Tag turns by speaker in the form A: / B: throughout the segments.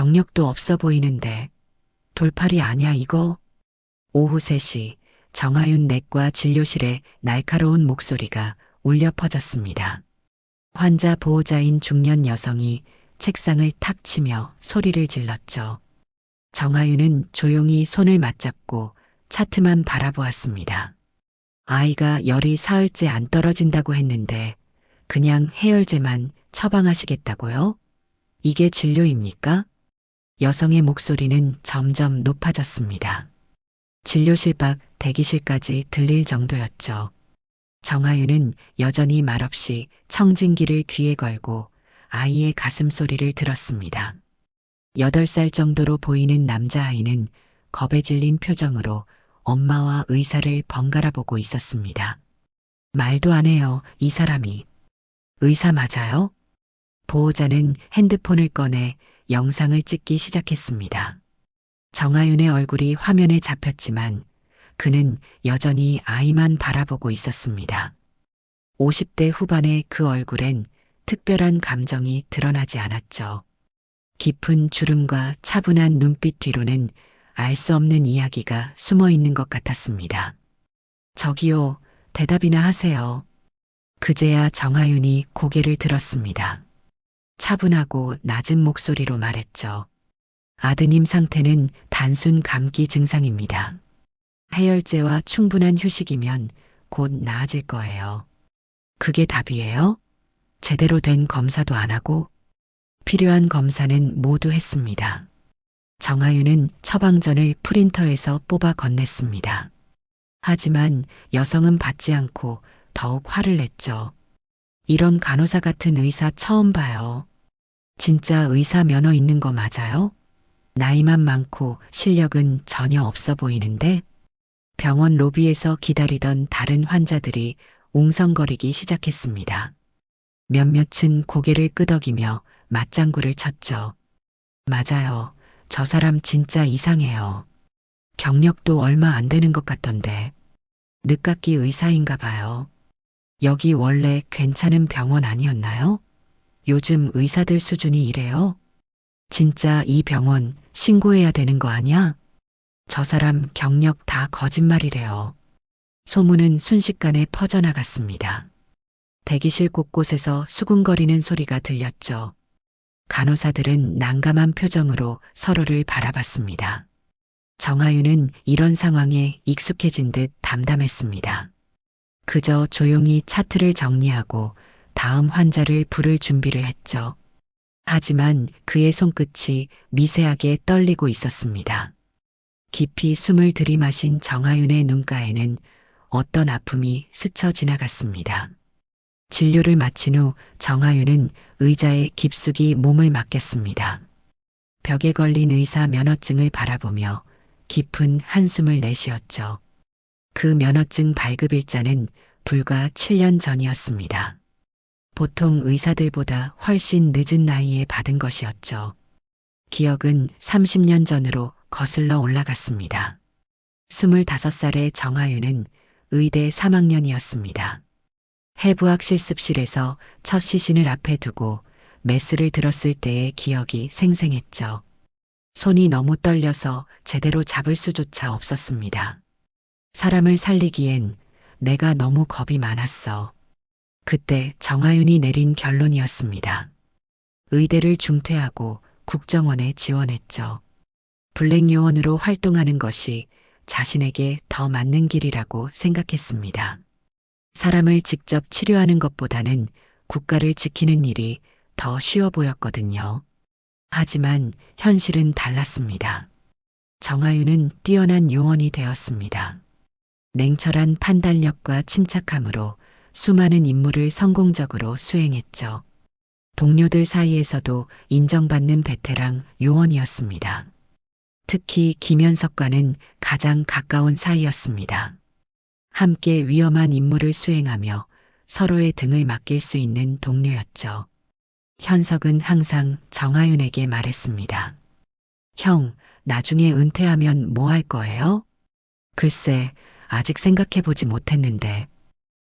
A: 경력도 없어 보이는데 돌팔이 아니야 이거? 오후 3시 정하윤 내과 진료실에 날카로운 목소리가 울려 퍼졌습니다. 환자 보호자인 중년 여성이 책상을 탁 치며 소리를 질렀죠. 정하윤은 조용히 손을 맞잡고 차트만 바라보았습니다. 아이가 열이 사흘째 안 떨어진다고 했는데 그냥 해열제만 처방하시겠다고요? 이게 진료입니까? 여성의 목소리는 점점 높아졌습니다. 진료실 밖 대기실까지 들릴 정도였죠. 정하윤은 여전히 말없이 청진기를 귀에 걸고 아이의 가슴 소리를 들었습니다. 8살 정도로 보이는 남자아이는 겁에 질린 표정으로 엄마와 의사를 번갈아 보고 있었습니다. 말도 안 해요, 이 사람이. 의사 맞아요? 보호자는 핸드폰을 꺼내 영상을 찍기 시작했습니다. 정하윤의 얼굴이 화면에 잡혔지만 그는 여전히 아이만 바라보고 있었습니다. 50대 후반의 그 얼굴엔 특별한 감정이 드러나지 않았죠. 깊은 주름과 차분한 눈빛 뒤로는 알 수 없는 이야기가 숨어 있는 것 같았습니다. 저기요, 대답이나 하세요. 그제야 정하윤이 고개를 들었습니다. 차분하고 낮은 목소리로 말했죠. 아드님 상태는 단순 감기 증상입니다. 해열제와 충분한 휴식이면 곧 나아질 거예요. 그게 답이에요? 제대로 된 검사도 안 하고 필요한 검사는 모두 했습니다. 정하윤은 처방전을 프린터에서 뽑아 건넸습니다. 하지만 여성은 받지 않고 더욱 화를 냈죠. 이런 간호사 같은 의사 처음 봐요. 진짜 의사 면허 있는 거 맞아요? 나이만 많고 실력은 전혀 없어 보이는데 병원 로비에서 기다리던 다른 환자들이 웅성거리기 시작했습니다. 몇몇은 고개를 끄덕이며 맞장구를 쳤죠. 맞아요. 저 사람 진짜 이상해요. 경력도 얼마 안 되는 것 같던데. 늦깎이 의사인가 봐요. 여기 원래 괜찮은 병원 아니었나요? 요즘 의사들 수준이 이래요? 진짜 이 병원 신고해야 되는 거 아니야? 저 사람 경력 다 거짓말이래요. 소문은 순식간에 퍼져나갔습니다. 대기실 곳곳에서 수군거리는 소리가 들렸죠. 간호사들은 난감한 표정으로 서로를 바라봤습니다. 정하윤은 이런 상황에 익숙해진 듯 담담했습니다. 그저 조용히 차트를 정리하고 다음 환자를 부를 준비를 했죠. 하지만 그의 손끝이 미세하게 떨리고 있었습니다. 깊이 숨을 들이마신 정하윤의 눈가에는 어떤 아픔이 스쳐 지나갔습니다. 진료를 마친 후 정하윤은 의자에 깊숙이 몸을 맡겼습니다. 벽에 걸린 의사 면허증을 바라보며 깊은 한숨을 내쉬었죠. 그 면허증 발급 일자는 불과 7년 전이었습니다. 보통 의사들보다 훨씬 늦은 나이에 받은 것이었죠. 기억은 30년 전으로 거슬러 올라갔습니다. 25살의 정하윤은 의대 3학년이었습니다. 해부학 실습실에서 첫 시신을 앞에 두고 메스를 들었을 때의 기억이 생생했죠. 손이 너무 떨려서 제대로 잡을 수조차 없었습니다. 사람을 살리기엔 내가 너무 겁이 많았어. 그때 정하윤이 내린 결론이었습니다. 의대를 중퇴하고 국정원에 지원했죠. 블랙 요원으로 활동하는 것이 자신에게 더 맞는 길이라고 생각했습니다. 사람을 직접 치료하는 것보다는 국가를 지키는 일이 더 쉬워 보였거든요. 하지만 현실은 달랐습니다. 정하윤은 뛰어난 요원이 되었습니다. 냉철한 판단력과 침착함으로 수많은 임무를 성공적으로 수행했죠. 동료들 사이에서도 인정받는 베테랑 요원이었습니다. 특히 김현석과는 가장 가까운 사이였습니다. 함께 위험한 임무를 수행하며 서로의 등을 맡길 수 있는 동료였죠. 현석은 항상 정하윤에게 말했습니다. 형, 나중에 은퇴하면 뭐 할 거예요? 글쎄, 아직 생각해보지 못했는데,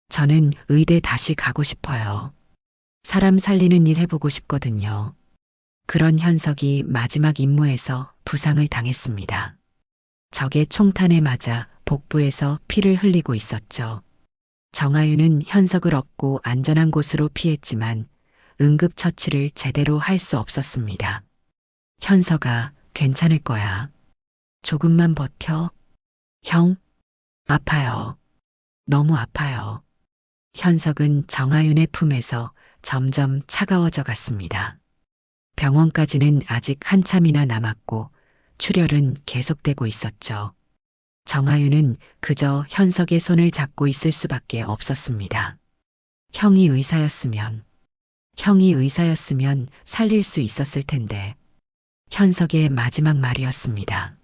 A: 저는 의대 다시 가고 싶어요. 사람 살리는 일 해보고 싶거든요. 그런 현석이 마지막 임무에서 부상을 당했습니다. 적의 총탄에 맞아 복부에서 피를 흘리고 있었죠. 정아유는 현석을 얻고 안전한 곳으로 피했지만 응급처치를 제대로 할 수 없었습니다. 현석아, 괜찮을 거야. 조금만 버텨. 형, 아파요. 너무 아파요. 현석은 정아윤의 품에서 점점 차가워져 갔습니다. 병원까지는 아직 한참이나 남았고 출혈은 계속되고 있었죠. 정아윤은 그저 현석의 손을 잡고 있을 수밖에 없었습니다. 형이 의사였으면, 형이 의사였으면 살릴 수 있었을 텐데, 현석의 마지막 말이었습니다.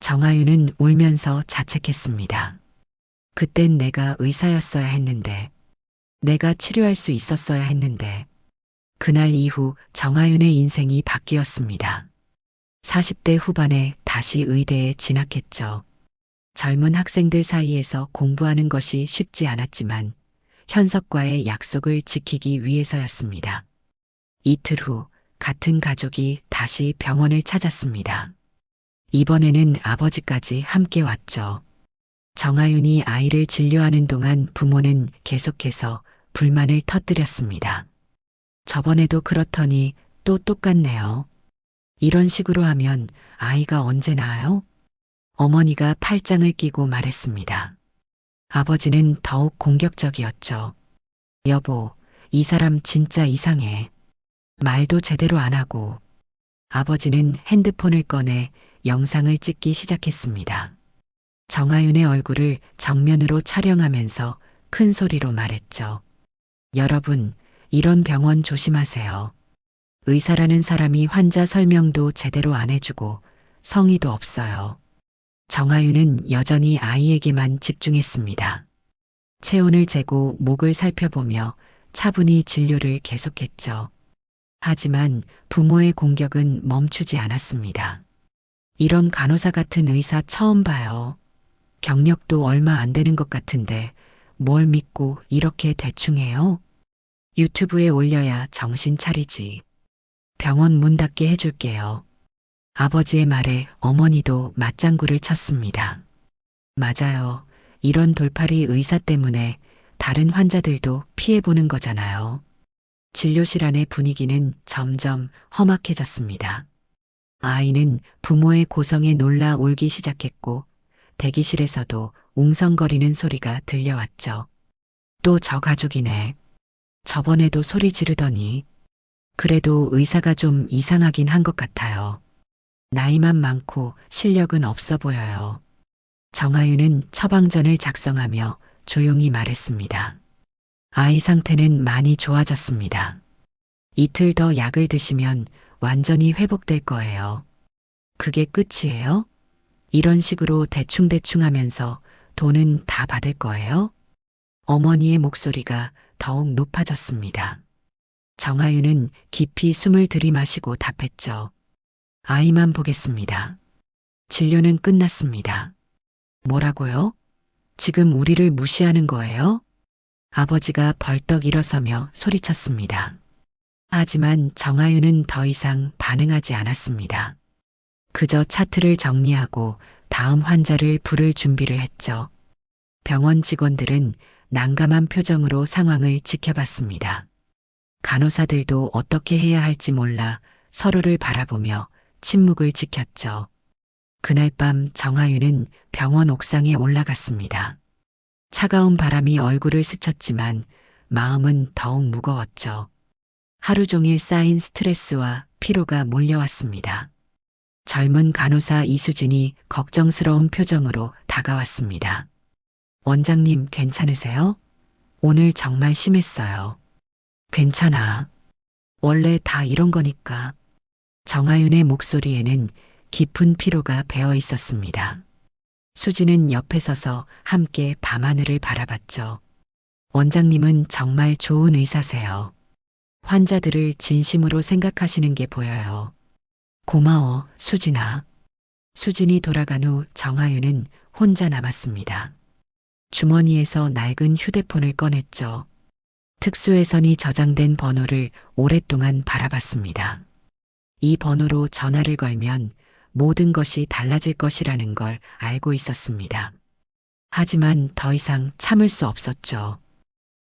A: 정아윤은 울면서 자책했습니다. 그땐 내가 의사였어야 했는데, 내가 치료할 수 있었어야 했는데, 그날 이후 정아윤의 인생이 바뀌었습니다. 40대 후반에 다시 의대에 진학했죠. 젊은 학생들 사이에서 공부하는 것이 쉽지 않았지만 현석과의 약속을 지키기 위해서였습니다. 이틀 후 같은 가족이 다시 병원을 찾았습니다. 이번에는 아버지까지 함께 왔죠. 정아윤이 아이를 진료하는 동안 부모는 계속해서 불만을 터뜨렸습니다. 저번에도 그렇더니 또 똑같네요. 이런 식으로 하면 아이가 언제 나아요? 어머니가 팔짱을 끼고 말했습니다. 아버지는 더욱 공격적이었죠. 여보, 이 사람 진짜 이상해. 말도 제대로 안 하고. 아버지는 핸드폰을 꺼내 영상을 찍기 시작했습니다. 정아윤의 얼굴을 정면으로 촬영하면서 큰 소리로 말했죠. 여러분, 이런 병원 조심하세요. 의사라는 사람이 환자 설명도 제대로 안 해주고 성의도 없어요. 정아윤은 여전히 아이에게만 집중했습니다. 체온을 재고 목을 살펴보며 차분히 진료를 계속했죠. 하지만 부모의 공격은 멈추지 않았습니다. 이런 간호사 같은 의사 처음 봐요. 경력도 얼마 안 되는 것 같은데 뭘 믿고 이렇게 대충 해요? 유튜브에 올려야 정신 차리지. 병원 문 닫게 해줄게요. 아버지의 말에 어머니도 맞장구를 쳤습니다. 맞아요. 이런 돌팔이 의사 때문에 다른 환자들도 피해보는 거잖아요. 진료실 안의 분위기는 점점 험악해졌습니다. 아이는 부모의 고성에 놀라 울기 시작했고 대기실에서도 웅성거리는 소리가 들려왔죠. 또 저 가족이네. 저번에도 소리 지르더니 그래도 의사가 좀 이상하긴 한 것 같아요. 나이만 많고 실력은 없어 보여요. 정아윤은 처방전을 작성하며 조용히 말했습니다. 아이 상태는 많이 좋아졌습니다. 이틀 더 약을 드시면 완전히 회복될 거예요. 그게 끝이에요? 이런 식으로 대충대충 하면서 돈은 다 받을 거예요? 어머니의 목소리가 더욱 높아졌습니다. 정아윤은 깊이 숨을 들이마시고 답했죠. 아이만 보겠습니다. 진료는 끝났습니다. 뭐라고요? 지금 우리를 무시하는 거예요? 아버지가 벌떡 일어서며 소리쳤습니다. 하지만 정아윤은 더 이상 반응하지 않았습니다. 그저 차트를 정리하고 다음 환자를 부를 준비를 했죠. 병원 직원들은 난감한 표정으로 상황을 지켜봤습니다. 간호사들도 어떻게 해야 할지 몰라 서로를 바라보며 침묵을 지켰죠. 그날 밤 정하윤은 병원 옥상에 올라갔습니다. 차가운 바람이 얼굴을 스쳤지만 마음은 더욱 무거웠죠. 하루 종일 쌓인 스트레스와 피로가 몰려왔습니다. 젊은 간호사 이수진이 걱정스러운 표정으로 다가왔습니다. 원장님 괜찮으세요? 오늘 정말 심했어요. 괜찮아. 원래 다 이런 거니까. 정아윤의 목소리에는 깊은 피로가 배어 있었습니다. 수지는 옆에 서서 함께 밤하늘을 바라봤죠. 원장님은 정말 좋은 의사세요. 환자들을 진심으로 생각하시는 게 보여요. 고마워, 수진아. 수진이 돌아간 후 정아윤은 혼자 남았습니다. 주머니에서 낡은 휴대폰을 꺼냈죠. 특수회선이 저장된 번호를 오랫동안 바라봤습니다. 이 번호로 전화를 걸면 모든 것이 달라질 것이라는 걸 알고 있었습니다. 하지만 더 이상 참을 수 없었죠.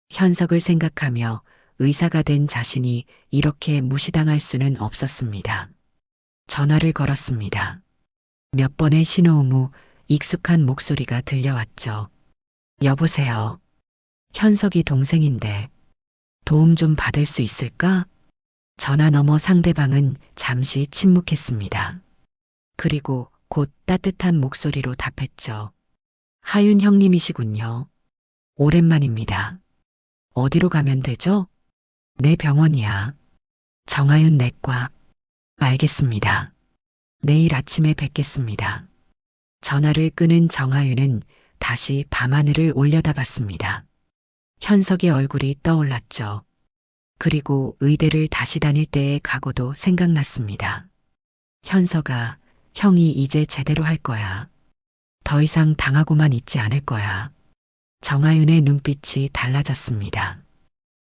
A: 현석을 생각하며 의사가 된 자신이 이렇게 무시당할 수는 없었습니다. 전화를 걸었습니다. 몇 번의 신호음 후 익숙한 목소리가 들려왔죠. 여보세요. 현석이 동생인데 도움 좀 받을 수 있을까? 전화 너머 상대방은 잠시 침묵했습니다. 그리고 곧 따뜻한 목소리로 답했죠. 하윤 형님이시군요. 오랜만입니다. 어디로 가면 되죠? 내 병원이야. 정하윤 내과. 알겠습니다. 내일 아침에 뵙겠습니다. 전화를 끊은 정하윤은 다시 밤하늘을 올려다봤습니다. 현석의 얼굴이 떠올랐죠. 그리고 의대를 다시 다닐 때의 각오도 생각났습니다. 현석아, 형이 이제 제대로 할 거야. 더 이상 당하고만 있지 않을 거야. 정하윤의 눈빛이 달라졌습니다.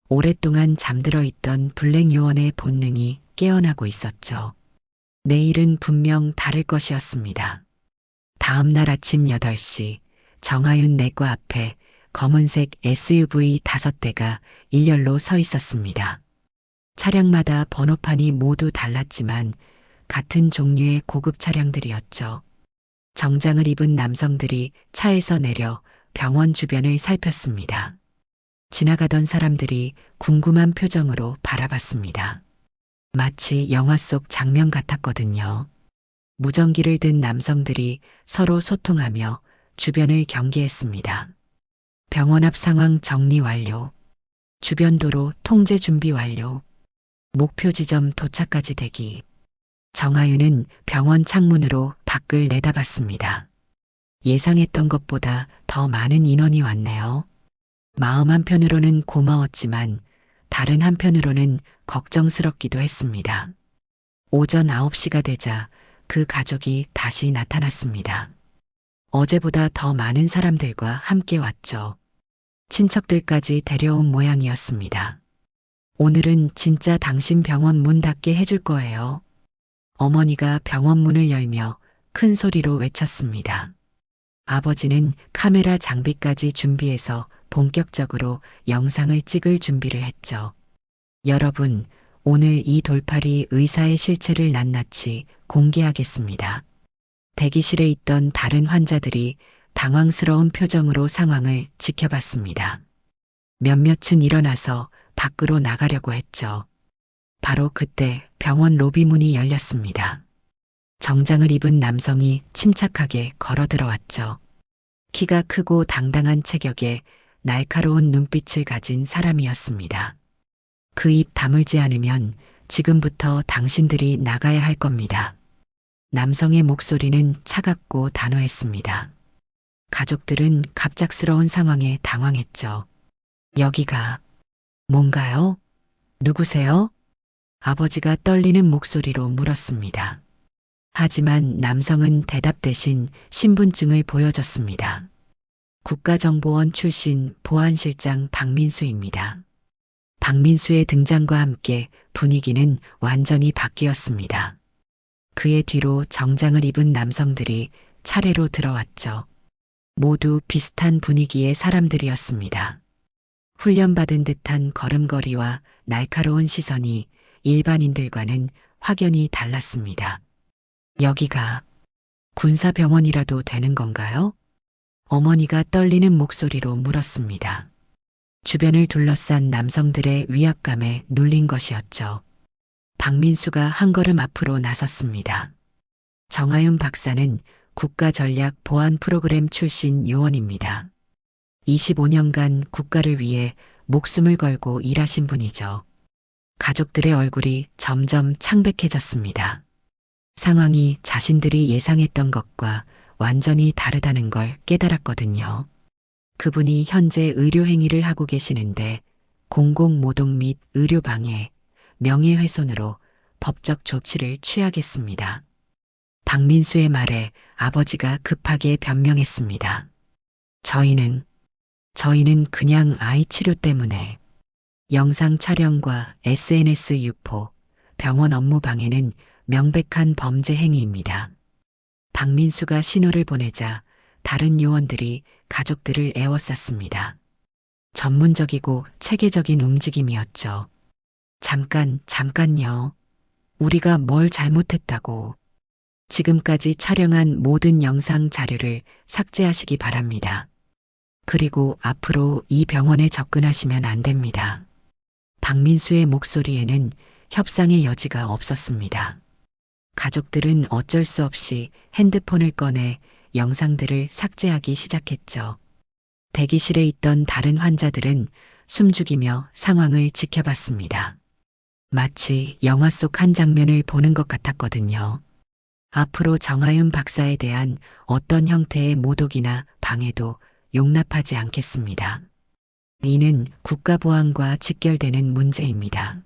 A: 오랫동안 잠들어 있던 블랙 요원의 본능이 깨어나고 있었죠. 내일은 분명 다를 것이었습니다. 다음 날 아침 8시 정하윤 내과 앞에 검은색 SUV 다섯 대가 일렬로 서 있었습니다. 차량마다 번호판이 모두 달랐지만 같은 종류의 고급 차량들이었죠. 정장을 입은 남성들이 차에서 내려 병원 주변을 살폈습니다. 지나가던 사람들이 궁금한 표정으로 바라봤습니다. 마치 영화 속 장면 같았거든요. 무전기를 든 남성들이 서로 소통하며 주변을 경계했습니다. 병원 앞 상황 정리 완료. 주변 도로 통제 준비 완료. 목표 지점 도착까지 대기. 정하윤은 병원 창문으로 밖을 내다봤습니다. 예상했던 것보다 더 많은 인원이 왔네요. 마음 한편으로는 고마웠지만 다른 한편으로는 걱정스럽기도 했습니다. 오전 9시가 되자 그 가족이 다시 나타났습니다. 어제보다 더 많은 사람들과 함께 왔죠. 친척들까지 데려온 모양이었습니다. 오늘은 진짜 당신 병원 문 닫게 해줄 거예요. 어머니가 병원 문을 열며 큰 소리로 외쳤습니다. 아버지는 카메라 장비까지 준비해서 본격적으로 영상을 찍을 준비를 했죠. 여러분, 오늘 이 돌팔이 의사의 실체를 낱낱이 공개하겠습니다. 대기실에 있던 다른 환자들이 당황스러운 표정으로 상황을 지켜봤습니다. 몇몇은 일어나서 밖으로 나가려고 했죠. 바로 그때 병원 로비 문이 열렸습니다. 정장을 입은 남성이 침착하게 걸어 들어왔죠. 키가 크고 당당한 체격에 날카로운 눈빛을 가진 사람이었습니다. 그 입 다물지 않으면 지금부터 당신들이 나가야 할 겁니다. 남성의 목소리는 차갑고 단호했습니다. 가족들은 갑작스러운 상황에 당황했죠. 여기가 뭔가요? 누구세요? 아버지가 떨리는 목소리로 물었습니다. 하지만 남성은 대답 대신 신분증을 보여줬습니다. 국가정보원 출신 보안실장 박민수입니다. 박민수의 등장과 함께 분위기는 완전히 바뀌었습니다. 그의 뒤로 정장을 입은 남성들이 차례로 들어왔죠. 모두 비슷한 분위기의 사람들이었습니다. 훈련받은 듯한 걸음걸이와 날카로운 시선이 일반인들과는 확연히 달랐습니다. 여기가 군사병원이라도 되는 건가요? 어머니가 떨리는 목소리로 물었습니다. 주변을 둘러싼 남성들의 위압감에 눌린 것이었죠. 박민수가 한 걸음 앞으로 나섰습니다. 정하윤 박사는 국가전략 보안 프로그램 출신 요원입니다. 25년간 국가를 위해 목숨을 걸고 일하신 분이죠. 가족들의 얼굴이 점점 창백해졌습니다. 상황이 자신들이 예상했던 것과 완전히 다르다는 걸 깨달았거든요. 그분이 현재 의료행위를 하고 계시는데 공공모독 및 의료방해, 명예훼손으로 법적 조치를 취하겠습니다. 박민수의 말에 아버지가 급하게 변명했습니다. 저희는, 저희는 그냥 아이 치료 때문에 영상 촬영과 SNS 유포, 병원 업무 방해는 명백한 범죄 행위입니다. 박민수가 신호를 보내자 다른 요원들이 가족들을 애워쌌습니다. 전문적이고 체계적인 움직임이었죠. 잠깐, 잠깐요. 우리가 뭘 잘못했다고. 지금까지 촬영한 모든 영상 자료를 삭제하시기 바랍니다. 그리고 앞으로 이 병원에 접근하시면 안 됩니다. 박민수의 목소리에는 협상의 여지가 없었습니다. 가족들은 어쩔 수 없이 핸드폰을 꺼내 영상들을 삭제하기 시작했죠. 대기실에 있던 다른 환자들은 숨죽이며 상황을 지켜봤습니다. 마치 영화 속 한 장면을 보는 것 같았거든요. 앞으로 정하윤 박사에 대한 어떤 형태의 모독이나 방해도 용납하지 않겠습니다. 이는 국가보안과 직결되는 문제입니다.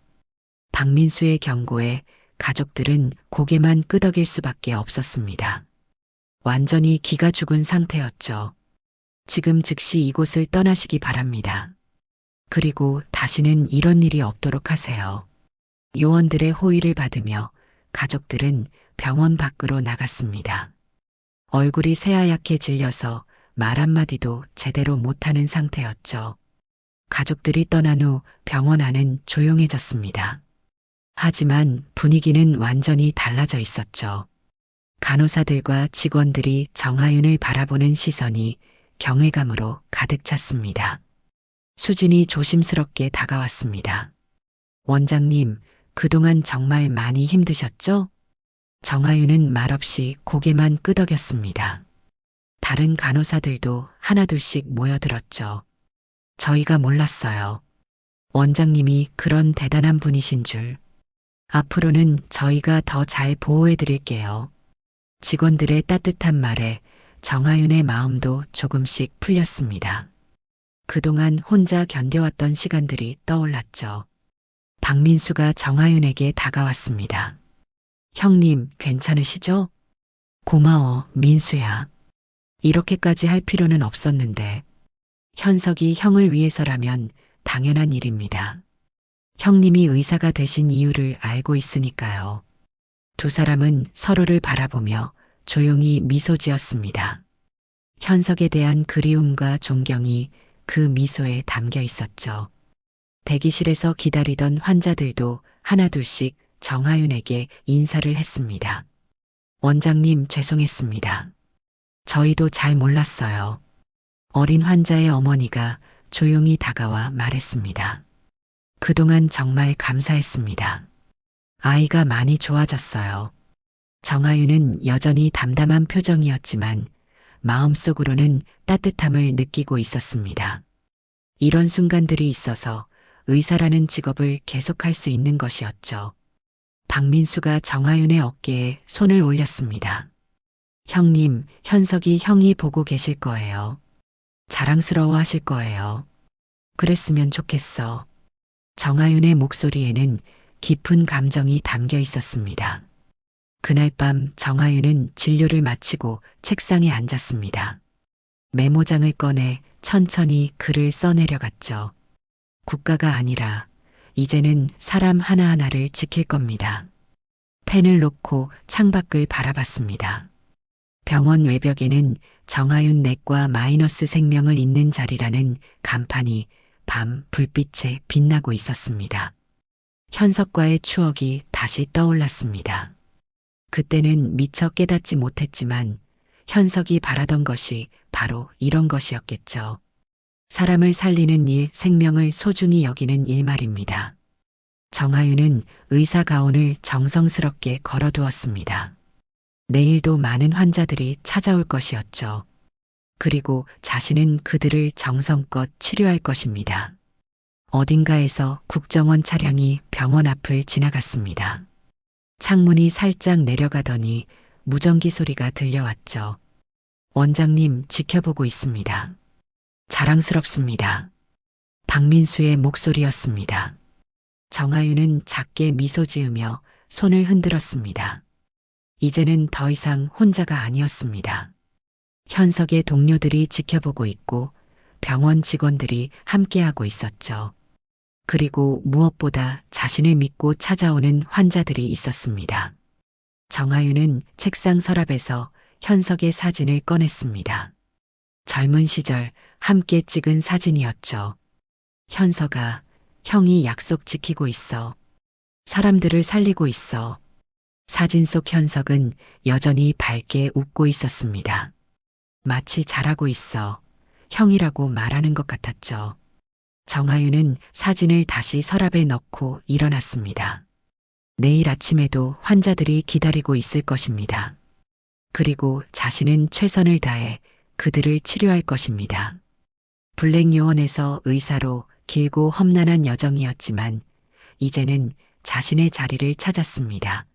A: 박민수의 경고에 가족들은 고개만 끄덕일 수밖에 없었습니다. 완전히 기가 죽은 상태였죠. 지금 즉시 이곳을 떠나시기 바랍니다. 그리고 다시는 이런 일이 없도록 하세요. 요원들의 호의를 받으며 가족들은 병원 밖으로 나갔습니다. 얼굴이 새하얗게 질려서 말 한마디도 제대로 못하는 상태였죠. 가족들이 떠난 후 병원 안은 조용해졌습니다. 하지만 분위기는 완전히 달라져 있었죠. 간호사들과 직원들이 정하윤을 바라보는 시선이 경외감으로 가득 찼습니다. 수진이 조심스럽게 다가왔습니다. 원장님, 그동안 정말 많이 힘드셨죠? 정하윤은 말없이 고개만 끄덕였습니다. 다른 간호사들도 하나둘씩 모여들었죠. 저희가 몰랐어요. 원장님이 그런 대단한 분이신 줄. 앞으로는 저희가 더 잘 보호해 드릴게요. 직원들의 따뜻한 말에 정하윤의 마음도 조금씩 풀렸습니다. 그동안 혼자 견뎌왔던 시간들이 떠올랐죠. 박민수가 정하윤에게 다가왔습니다. 형님, 괜찮으시죠? 고마워, 민수야. 이렇게까지 할 필요는 없었는데, 현석이 형을 위해서라면 당연한 일입니다. 형님이 의사가 되신 이유를 알고 있으니까요. 두 사람은 서로를 바라보며 조용히 미소 지었습니다. 현석에 대한 그리움과 존경이 그 미소에 담겨 있었죠. 대기실에서 기다리던 환자들도 하나둘씩 정하윤에게 인사를 했습니다. 원장님 죄송했습니다. 저희도 잘 몰랐어요. 어린 환자의 어머니가 조용히 다가와 말했습니다. 그동안 정말 감사했습니다. 아이가 많이 좋아졌어요. 정하윤은 여전히 담담한 표정이었지만 마음속으로는 따뜻함을 느끼고 있었습니다. 이런 순간들이 있어서 의사라는 직업을 계속할 수 있는 것이었죠. 박민수가 정하윤의 어깨에 손을 올렸습니다. 형님, 현석이 형이 보고 계실 거예요. 자랑스러워 하실 거예요. 그랬으면 좋겠어. 정하윤의 목소리에는 깊은 감정이 담겨 있었습니다. 그날 밤 정하윤은 진료를 마치고 책상에 앉았습니다. 메모장을 꺼내 천천히 글을 써내려갔죠. 국가가 아니라 이제는 사람 하나하나를 지킬 겁니다. 펜을 놓고 창밖을 바라봤습니다. 병원 외벽에는 정하윤 넷과 마이너스 생명을 잇는 자리라는 간판이 밤 불빛에 빛나고 있었습니다. 현석과의 추억이 다시 떠올랐습니다. 그때는 미처 깨닫지 못했지만 현석이 바라던 것이 바로 이런 것이었겠죠. 사람을 살리는 일, 생명을 소중히 여기는 일 말입니다. 정하윤은 의사 가운을 정성스럽게 걸어두었습니다. 내일도 많은 환자들이 찾아올 것이었죠. 그리고 자신은 그들을 정성껏 치료할 것입니다. 어딘가에서 국정원 차량이 병원 앞을 지나갔습니다. 창문이 살짝 내려가더니 무전기 소리가 들려왔죠. 원장님 지켜보고 있습니다. 자랑스럽습니다. 박민수의 목소리였습니다. 정하윤은 작게 미소 지으며 손을 흔들었습니다. 이제는 더 이상 혼자가 아니었습니다. 현석의 동료들이 지켜보고 있고 병원 직원들이 함께하고 있었죠. 그리고 무엇보다 자신을 믿고 찾아오는 환자들이 있었습니다. 정하윤은 책상 서랍에서 현석의 사진을 꺼냈습니다. 젊은 시절 함께 찍은 사진이었죠. 현석아, 형이 약속 지키고 있어. 사람들을 살리고 있어. 사진 속 현석은 여전히 밝게 웃고 있었습니다. 마치 잘하고 있어. 형이라고 말하는 것 같았죠. 정하윤은 사진을 다시 서랍에 넣고 일어났습니다. 내일 아침에도 환자들이 기다리고 있을 것입니다. 그리고 자신은 최선을 다해 그들을 치료할 것입니다. 블랙 요원에서 의사로 길고 험난한 여정이었지만 이제는 자신의 자리를 찾았습니다.